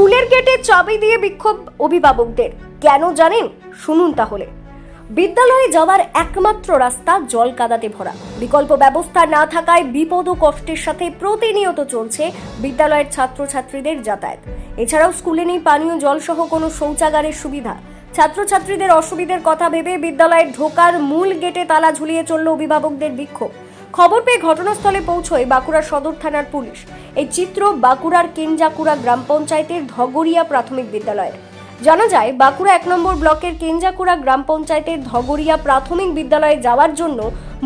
স্কুলের গেটে চাবি দিয়ে বিক্ষোভ অভিভাবকদের। কেন জানেন? শুনুন তাহলে। বিদ্যালয়ে যাওয়ার একমাত্র রাস্তা জল কাদাতে ভরা। বিকল্প ব্যবস্থা না থাকায় বিপদ ও কষ্টের সাথে প্রতিনিয়ত চলছে বিদ্যালয়ের ছাত্রছাত্রীদের যাতায়াত। এছাড়াও স্কুলে নেই পানীয় জল সহ কোনো শৌচাগারের সুবিধা। ছাত্রছাত্রীদের অসুবিধের কথা ভেবে বিদ্যালয়ে ঢোকার মূল গেটে তালা ঝুলিয়ে চলল অভিভাবকদের বিক্ষোভ। খবর পেয়ে ঘটনাস্থলে পৌঁছয় বাঁকুড়া সদর থানার পুলিশ। এই চিত্র বাঁকুড়ার কেঞ্জাকুড়া গ্রাম পঞ্চায়েতের ধগরিয়া প্রাথমিক বিদ্যালয়ের। জানা যায়, বাঁকুড়া এক নম্বর ব্লকের কেঞ্জাকুড়া গ্রাম পঞ্চায়েতের ধগরিয়া প্রাথমিক বিদ্যালয়ে যাওয়ার জন্য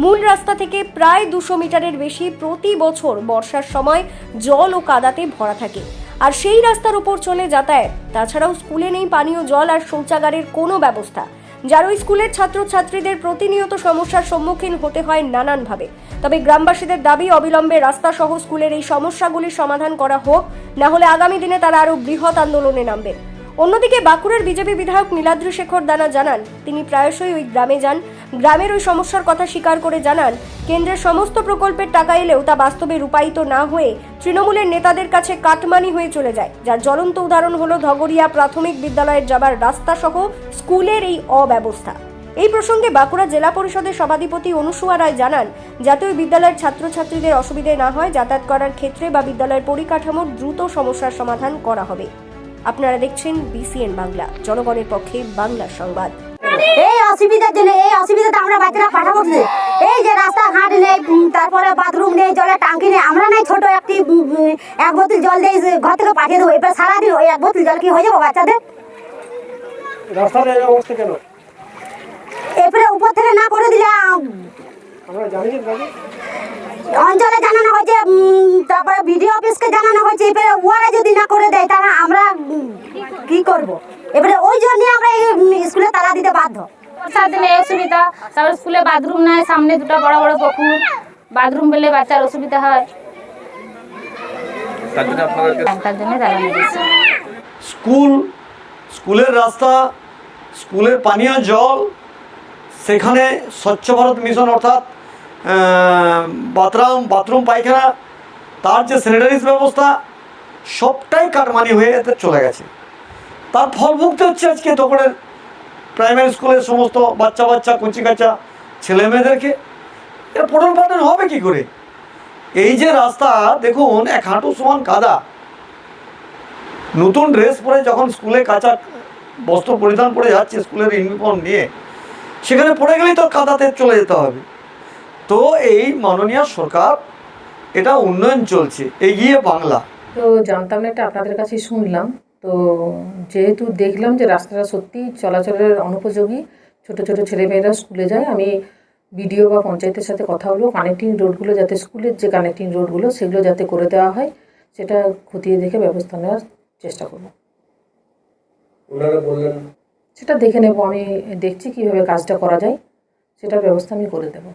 মূল রাস্তা থেকে প্রায় দুশো মিটারের বেশি প্রতি বছর বর্ষার সময় জল ও কাদাতে ভরা থাকে। আর সেই রাস্তার উপর চলে যাতায়াত। তাছাড়াও স্কুলে নেই পানীয় জল আর শৌচাগারের কোনো ব্যবস্থা। যার ওই স্কুলের ছাত্রছাত্রীদের প্রতিনিয়ত সমস্যার সম্মুখীন হতে হয় নানানভাবে। তবে গ্রামবাসীদের দাবি, অবিলম্বে রাস্তা সহ স্কুলের এই সমস্যাগুলির সমাধান করা হোক, না হলে আগামী দিনে তারা আরও বৃহৎ আন্দোলনে নামবেন অন্যদিকে বাঁকুড়ার বিজেপি বিধায়ক নীলাদ্রি শেখর দানা জানান, তিনি প্রায়শই ওই গ্রামে যান, গ্রামের ওই সমস্যার কথা স্বীকার করে জানান, কেন্দ্রের সমস্ত প্রকল্পের টাকা এলেও তা বাস্তবে রূপায়িত না হয়ে তৃণমূলের নেতাদের কাছে কাটমানি হয়ে চলে যায়, যার জ্বলন্ত উদাহরণ হলো ধগরিয়া প্রাথমিক বিদ্যালয়ের যাবার রাস্তা সহ স্কুলের এই অব্যবস্থা। এই প্রসঙ্গে বাঁকুড়া জেলা পরিষদের সভাধিপতি অনুসুয়া রায় জানান, যাতে ওই বিদ্যালয়ের ছাত্রছাত্রীদের অসুবিধে না হয়, যাতায়াত করার ক্ষেত্রে বা বিদ্যালয়ের পরিকাঠামোর দ্রুত সমস্যার সমাধান করা হবে। আপনারা দেখছেন বিসিএন বাংলা জনগণের পক্ষে বাংলা সংবাদ। এই অসুবিধার জন্য এই অসুবিধাতে আমরা বাচ্চারা পাঠাবো কি? এই যে রাস্তাঘাট নেই তারপরে বাথরুম নেই জলের টাঙ্কি নেই আমরা নাই ছোট একটি এক বোতল জল দিয়ে ঘর থেকে পাঠিয়ে দেবো। এবার সারাদিন ওই এক বোতল জল কি হয়ে যাব বাচ্চাদের? রাস্তার অবস্থা কেন? এরপরে উপর থেকে না করে দিলে আমরা জানি যে দাদা। অঞ্চলে জানানো হয়েছে তারপরে বিডিও অফিসকে জানানো হয়েছে এবারে ওরা যদি না করে দেয় তাহলে আমরা কি করব? এবারে ওই জন্য আমরা এই স্কুলে তালা দিতে বাধ্য। বর্ষার দিনে অসুবিধা তারপরে স্কুলে বাথরুম নাই সামনে দুটো বড় বড় পুকুর বাথরুম পেলে বাচ্চার অসুবিধা হয়। তার জন্য জন্য স্কুল স্কুলের রাস্তা স্কুলের পানীয় জল সেখানে স্বচ্ছ ভারত মিশন অর্থাৎ বাথরুম বাথরুম পায়খানা তার যে স্যানিটারিজ ব্যবস্থা সবটাই কাটমানি হয়ে এতে চলে গেছে। তার ফল ভুগতে হচ্ছে আজকে তখনের প্রাইমারি স্কুলের সমস্ত বাচ্চা বাচ্চা, কচি কাচা ছেলে মেয়েদেরকে। এটা পঠন পাঠন হবে কি করে? এই যে রাস্তা, দেখুন, এক হাঁটু সমান কাদা। নতুন ড্রেস পরে যখন স্কুলে কাঁচা বস্ত্র পরিধান করে যাচ্ছে স্কুলের ইউনিফর্ম নিয়ে, সেখানে পড়ে গেলেই তো কাদাতে চলে যেতে হবে। তো এই মাননীয় সরকার এটা উন্নয়ন চলছে এগিয়ে বাংলা। তো জানতাম না এটা আপনাদের কাছে শুনলাম। তো যেহেতু দেখলাম যে রাস্তাটা সত্যি চলাচলের অনুপযোগী ছোট ছোট ছেলেমেয়েরা স্কুলে যায় আমি বিডিও বা পঞ্চায়েতের সাথে কথা হলো কানেক্টিং রোডগুলো যাতে স্কুলের যে কানেক্টিং রোডগুলো সেগুলো যাতে করে দেওয়া হয় সেটা খতিয়ে দেখে ব্যবস্থা নেওয়ার চেষ্টা করব। সেটা দেখে নেব আমি দেখছি কীভাবে কাজটা করা যায় সেটার ব্যবস্থা আমি করে দেবো।